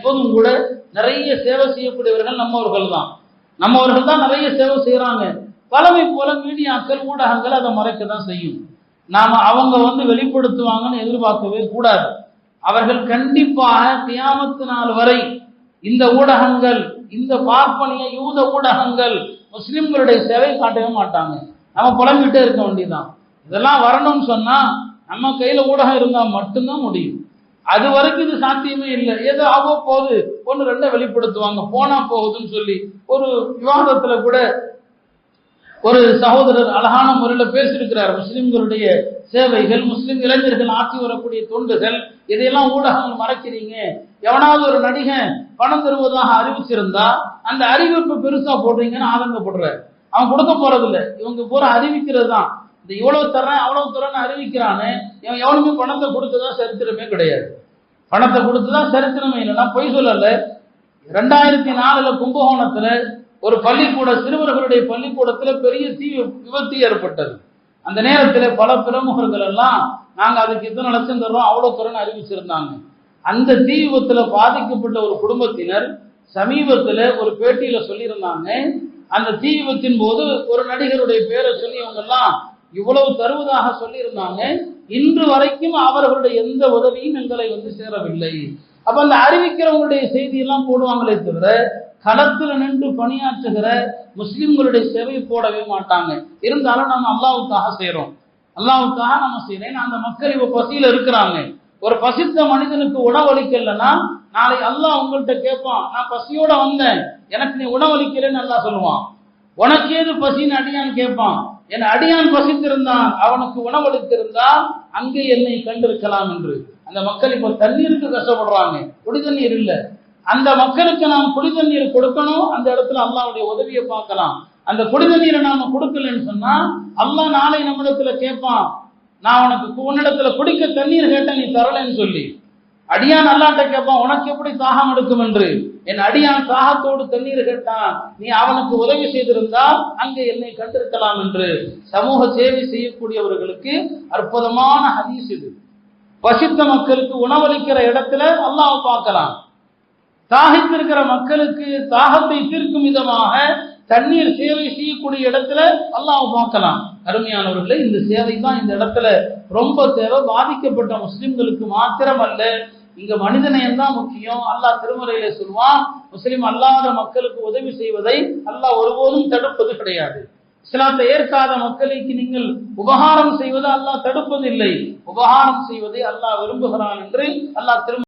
இப்போதும் கூட நிறைய சேவை செய்யக்கூடியவர்கள் நம்மவர்கள் தான் நம்மவர்கள் தான் நிறைய சேவை செய்கிறாங்க பழமை போல மீடியாக்கள் ஊடகங்கள் அதை மறைக்க தான் செய்யும். நாம் அவங்க வந்து வெளிப்படுத்துவாங்கன்னு எதிர்பார்க்கவே கூடாது. அவர்கள் கண்டிப்பாக கியாமத்து நாள் வரை இந்த ஊடகங்கள் இந்த பார்ப்பனிய யூத ஊடகங்கள் முஸ்லிம்களுடைய சேவை காட்டவே மாட்டாங்க. நம்ம புலம்பிட்டே இருக்க வேண்டியதுதான். இதெல்லாம் வரணும்னு சொன்னா நம்ம கையில ஊடகம் இருந்தால் மட்டும்தான் முடியும். அது வரைக்கும் இது சாத்தியமே இல்லை. ஏதோ ஆகோ போகுது. ஒன்று ரெண்டை வெளிப்படுத்துவாங்க. போனா போகுதுன்னு சொல்லி ஒரு விவாதத்துல கூட ஒரு சகோதரர் அழகான முறையில் பேசியிருக்கிறார். முஸ்லிம்களுடைய சேவைகள் முஸ்லிம் இளைஞர்கள் ஆற்றி வரக்கூடிய தொண்டுகள் இதையெல்லாம் ஊடகங்கள் மறைக்கிறீங்க. எவனாவது ஒரு நடிகன் பணம் தருவதாக அறிவிச்சிருந்தா அந்த அறிவிப்பு பெருசா போடுறீங்கன்னு ஆதங்கப்படுறாரு. அவன் கொடுக்க போறதில்லை. இவங்க பூரா அறிவிக்கிறது தான். இந்த இவ்வளவு தரேன் அவ்வளவு தரேன்னு அறிவிக்கிறானே இவன் எவனுமே பணத்தை கொடுத்ததா சரித்திரமே கிடையாது. பணத்தை கொடுத்துதான் சரித்திரமே இல்லைன்னா பொய் சொல்லல. ரெண்டாயிரத்தி நாலுல கும்பகோணத்துல ஒரு பள்ளிக்கூட சிறுவர்களுடைய பள்ளிக்கூடத்துல பெரிய தீ விபத்து ஏற்பட்டது. அந்த நேரத்தில் பல பிரமுகர்கள் எல்லாம் நாங்க அதுக்கு இத்தனை லட்சம் தர்றோம் அவ்வளவு தரோன்னு அறிவிச்சிருந்தாங்க. அந்த தீ விபத்துல பாதிக்கப்பட்ட ஒரு குடும்பத்தினர் சமீபத்துல ஒரு பேட்டியில சொல்லியிருந்தாங்க. அந்த தீ விபத்தின் போது ஒரு நடிகருடைய பேரை சொல்லி அவங்க எல்லாம் இவ்வளவு தருவதாக சொல்லியிருந்தாங்க. இன்று வரைக்கும் அவர்களுடைய எந்த உதவியும் எங்களை வந்து சேரவில்லை. அப்ப அந்த அறிவிக்கிறவங்களுடைய செய்தியெல்லாம் போடுவாங்களே தவிர களத்துல நின்று பணியாற்றுகிற முஸ்லிம்களுடைய சேவை போடவே மாட்டாங்க. இருந்தாலும் நம்ம அல்லாவுக்காக செய்யறோம் அல்லாவுக்காக நம்ம செய்யறேன் அந்த மக்கள் இப்ப பசியில இருக்கிறாங்க. ஒரு பசித்த மனிதனுக்கு உணவளிக்கலன்னா நாளை அல்லாஹ் உங்கள்கிட்ட கேட்பான் நான் பசியோட வந்தேன். எனக்கு நீ உணவளிக்கலன்னு நல்லா சொல்லுவான். உனக்கு ஏது பசின்னு அடியான்னு கேட்பான். என் அடியான் பசித்திருந்தான் அவனுக்கு உணவளித்திருந்தான் அங்கே என்னை கண்டிருக்கலாம் என்று. அந்த மக்கள் இப்போ தண்ணீருக்கு கஷ்டப்படுறாங்க. குடி தண்ணீர் இல்லை. அந்த மக்களுக்கு நாம் குடி தண்ணீர் கொடுக்கணும். அந்த இடத்துல அல்லாவுடைய உதவியை பார்க்கலாம். அந்த குடி தண்ணீரை நாம கொடுக்கலன்னு சொன்னா அல்லா நாளை நம்மிடத்துல கேட்பான். நான் உனக்கு உன்னிடத்துல குடிக்க தண்ணீர் கேட்டேன் நீ தரலன்னு சொல்லி. அடியான் அல்லாட்ட கேட்பான் உனக்கு எப்படி தாகம் எடுக்கும் என்று? என் அடியான் தாகத்தோடு தண்ணீர் கேட்டான். நீ அவனுக்கு உதவி செய்திருந்தால் அங்கே என்னை கண்டிருக்கலாம் என்று சமூக சேவை செய்யக்கூடியவர்களுக்கு அற்புதமான ஹதீஸ் இது. பசித்த மக்களுக்கு உணவளிக்கிற இடத்துல அல்லாஹ் பார்க்கலாம். தாகித்திருக்கிற மக்களுக்கு தாகத்தை தீர்க்கும் விதமாக தண்ணீர் சேவை செய்யக்கூடிய இடத்துல அல்லாஹ் பார்க்கலாம். அருமையானவர்களே இந்த சேவை தான் இந்த இடத்துல ரொம்ப தேவை. பாதிக்கப்பட்ட முஸ்லிம்களுக்கு மாத்திரம் அல்ல இங்க மனிதநேயம் தான் முக்கியம்? அல்லாஹ் திருமறையில சொல்லுவான் முஸ்லிம் அல்லாத மக்களுக்கு உதவி செய்வதை அல்லாஹ் ஒருபோதும் தடுப்பது கிடையாது. இஸ்லாத்தை ஏற்காத மக்களுக்கு நீங்கள் உபகாரம் செய்வது அல்லாஹ் தடுப்பதில்லை. உபகாரம் செய்வதை அல்லாஹ் விரும்புகிறான் என்று அல்லாஹ் திரு